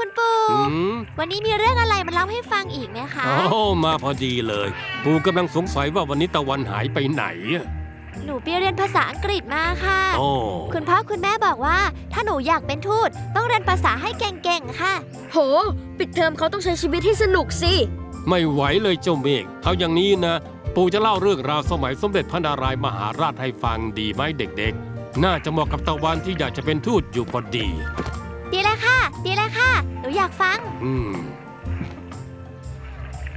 คุณปู่ อืมวันนี้มีเรื่องอะไรมาเล่าให้ฟังอีกไหมคะ โอ้มาพอดีเลย ปู่กำลังสงสัยว่าวันนี้ตะวันหายไปไหนอะหนูไปเรียนภาษาอังกฤษมาค่ะ โอ้คุณพ่อคุณแม่บอกว่า ถ้าหนูอยากเป็นทูตต้องเรียนภาษาให้เก่งๆค่ะ โห ปิดเทอมเขาต้องใช้ชีวิตให้สนุกสิ ไม่ไหวเลยเจ้าเมฆเอาอย่างนี้นะ ปู่จะเล่าเรื่องราวสมัยสมเด็จพระนารายณ์มหาราชให้ฟังดีไหมเด็กๆ น่าจะเหมาะกับตะวันที่อยากจะเป็นทูตอยู่พอดี ดีเลยค่ะดีเลยค่ะ หนูอยากฟัง อืม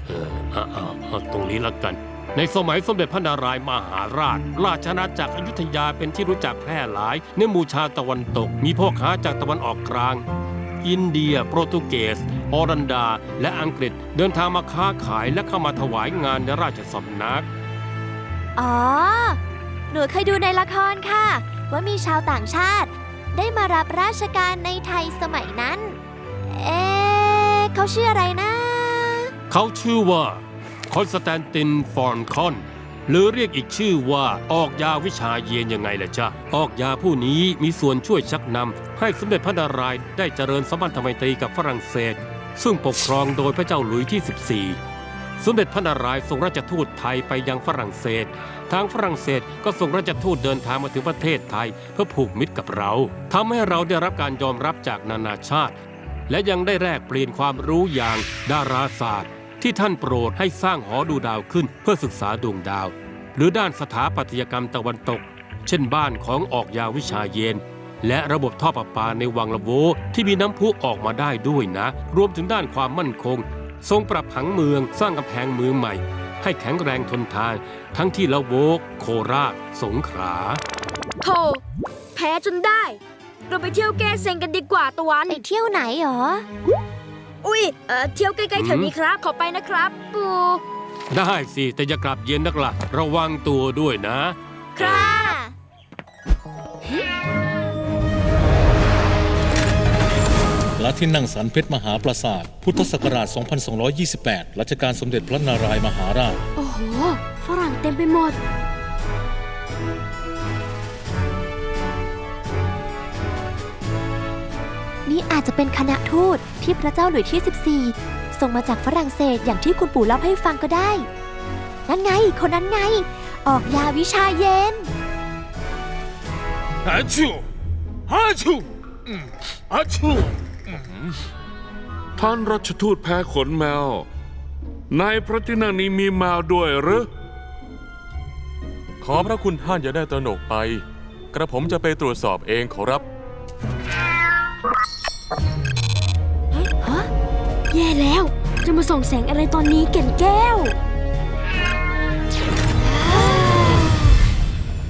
เออเอาเอาเอาตรงนี้ละกัน ในสมัยสมเด็จพระนารายณ์มหาราช ราชอาณาจักรอยุธยาเป็นที่รู้จักแพร่หลายในหมู่ชาวตะวันตก มีพ่อค้าจากตะวันออกกลาง อินเดีย โปรตุเกส ออรันดา และอังกฤษ เดินทางมาค้าขายและเข้ามาถวายงานในราชสำนัก อ๋อ หนูเคยดูในละครค่ะ ว่ามีชาวต่างชาติ ได้มารับราชการในไทยสมัยนั้น เอ๊ะเขาชื่ออะไรนะ เขาชื่อว่าคอนสแตนตินฟอนคอน หรือเรียกอีกชื่อว่าออกยาวิชาเย็นยังไงล่ะจ๊ะ ออกยาผู้นี้มีส่วนช่วยชักนำให้สมเด็จพระนารายณ์ได้เจริญสัมพันธไมตรีกับฝรั่งเศส ซึ่งปกครองโดยพระเจ้าหลุยส์ที่ 14 สมเด็จพระนารายณ์ทรงราชทูตไทยไปยังฝรั่งเศส ทางฝรั่งเศสก็ส่งราชทูตเดินทางมาถึงประเทศไทย เพื่อผูกมิตรกับเราทำให้เราได้รับการยอมรับจากนานาชาติ และยังได้แลกเปลี่ยนความรู้อย่างดาราศาสตร์ ที่ท่านโปรดให้สร้างหอดูดาวขึ้นเพื่อศึกษาดวงดาว หรือด้านสถาปัตยกรรมตะวันตก เช่นบ้านของออกยาวิชาเยน และระบบท่อประปาในวังละโวที่มีน้ำพุออกมาได้ด้วยนะ รวมถึงด้านความมั่นคง ทรงปรับผังเมืองสร้างกำแพงเมืองใหม่ ให้แข็งแรงทนทาน ทั้งที่ละโวโคราช สงขลาโธ่แพ้จนได้ เราไปเที่ยวแก้เซ็งกันดีกว่าตะวัน ไปเที่ยวไหนหรอ อุ้ยเอ่อเที่ยวใกล้ๆแถวนี้ครับ ขอไปนะครับ ปู ได้สิ แต่อย่ากลับเย็นนักละระวังตัวด้วยนะค่ะและที่นั่งสันเพชรมหาปราสาท พุทธศักราช 2228 รัชกาลสมเด็จพระนารายณ์มหาราช โอ้โห ฝรั่งเต็มไปหมด นี่อาจจะเป็นคณะทูตที่พระเจ้าหลุยส์ที่ 14 ส่งมาจากฝรั่งเศสอย่างที่คุณปู่เล่าให้ฟังก็ได้ นั่นไง คนนั้นไง ออกยาวิชาเย็นอาชูอาชูอืมอาชูอืม ท่านรัชทูตแพ้ขนแมว ในพระที่นั่งนี้มีแมวด้วยหรือ ขอพระคุณท่านอย่าได้ตระหนกไป กระผมจะไปตรวจสอบเองขอรับ ฮะแย่แล้ว จะมาส่องแสงอะไรตอนนี้แก่นแก้ว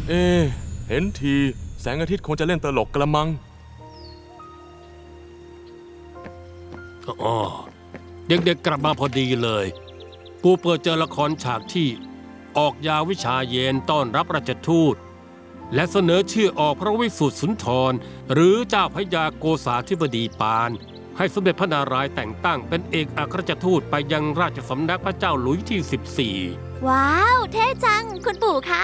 เอะเห็นที แสงอาทิตย์คงจะเล่นตลกกระมัง อ๋อเด็กๆกลับมาพอดีเลยปูเปิดเจอละครฉากที่ออกยาวิชาเย็นต้อนรับราชทูต และเสนอชื่อออกพระวิสุทธิสุนทร หรือเจ้าพระยาโกษาธิบดีปาน ให้สมเด็จพระนารายณ์แต่งตั้งเป็นเอกอัครราชทูตไปยังราชสำนักพระเจ้าหลุยส์ที่ 14 ว้าว เท่จัง คุณปู่คะ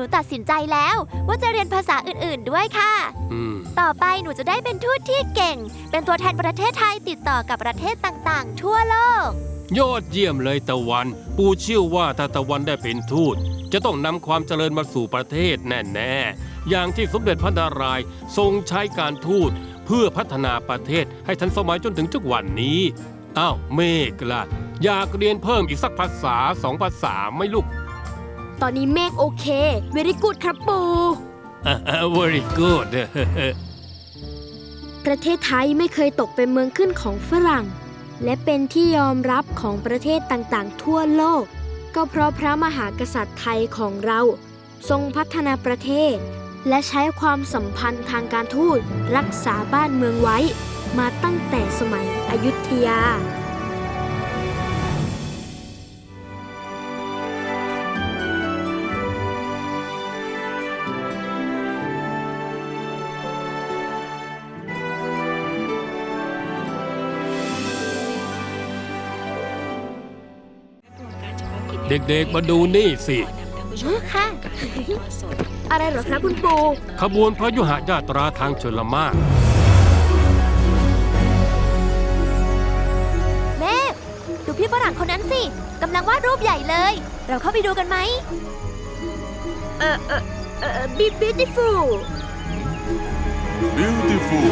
นูตัดสินใจแล้วว่าจะเรียนภาษาอื่นๆด้วยค่ะ อืม ต่อไปหนูจะได้เป็นทูตที่เก่ง เป็นตัวแทนประเทศไทยติดต่อกับประเทศต่างๆ ทั่วโลก ยอดเยี่ยมเลยตะวัน ปูเชื่อว่าถ้าตะวันได้เป็นทูต จะต้องนำความเจริญมาสู่ประเทศแน่ๆ อย่างที่สมเด็จพระนารายณ์ทรงใช้การทูต เพื่อพัฒนาประเทศให้ทันสมัยจนถึงทุกวันนี้ อ้าวเมฆล่ะ อยากเรียนเพิ่มอีกสักภาษาสองภาษาไหม่ลูก ตอนนี้เมฆโอเค เวริกูดครับปู very good ประเทศไทยไม่เคยตกเป็นเมืองขึ้นของฝรั่ง และเป็นที่ยอมรับของประเทศต่างๆ ทั่วโลก ก็เพราะพระมหากษัตริย์ไทยของเรา ทรงพัฒนาประเทศ และใช้ความสัมพันธ์ทางการทูตรักษาบ้านเมืองไว้ มาตั้งแต่สมัยอยุธยา เด็กๆมาดูนี่สิ ค่ะ อะไรหรอครับคุณปูขบวนพระยุหญาตราทางชลมารเมฆดูพี่ฝรั่งคนนั้นสิกำลังวาดรูปใหญ่เลย เราเข้าไปดูกันไหม เออเออเออ be beautiful beautiful